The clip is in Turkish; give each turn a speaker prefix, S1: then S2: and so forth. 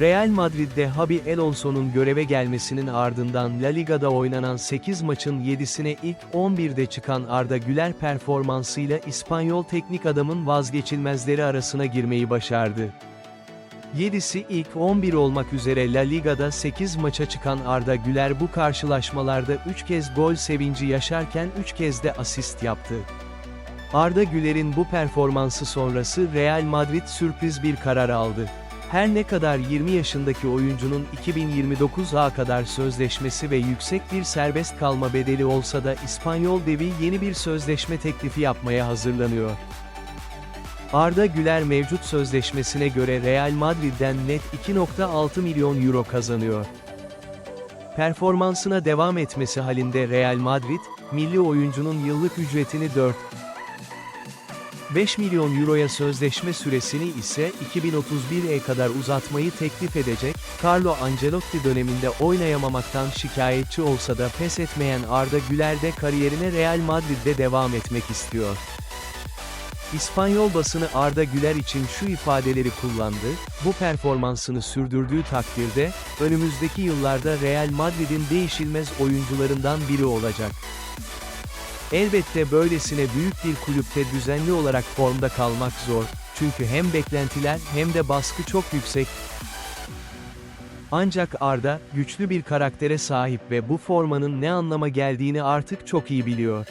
S1: Real Madrid'de Xabi Alonso'nun göreve gelmesinin ardından La Liga'da oynanan 8 maçın 7'sine ilk 11'de çıkan Arda Güler performansıyla İspanyol teknik adamın vazgeçilmezleri arasına girmeyi başardı. 7'si ilk 11 olmak üzere La Liga'da 8 maça çıkan Arda Güler bu karşılaşmalarda 3 kez gol sevinci yaşarken 3 kez de asist yaptı. Arda Güler'in bu performansı sonrası Real Madrid sürpriz bir karar aldı. Her ne kadar 20 yaşındaki oyuncunun 2029'a kadar sözleşmesi ve yüksek bir serbest kalma bedeli olsa da İspanyol devi yeni bir sözleşme teklifi yapmaya hazırlanıyor. Arda Güler mevcut sözleşmesine göre Real Madrid'den net 2.6 milyon euro kazanıyor. Performansına devam etmesi halinde Real Madrid, milli oyuncunun yıllık ücretini 4 5 milyon euroya sözleşme süresini ise 2031'e kadar uzatmayı teklif edecek, Carlo Ancelotti döneminde oynayamamaktan şikayetçi olsa da pes etmeyen Arda Güler de kariyerine Real Madrid'de devam etmek istiyor. İspanyol basını Arda Güler için şu ifadeleri kullandı, bu performansını sürdürdüğü takdirde, önümüzdeki yıllarda Real Madrid'in değişilmez oyuncularından biri olacak. Elbette böylesine büyük bir kulüpte düzenli olarak formda kalmak zor, çünkü hem beklentiler hem de baskı çok yüksek. Ancak Arda, güçlü bir karaktere sahip ve bu formanın ne anlama geldiğini artık çok iyi biliyor.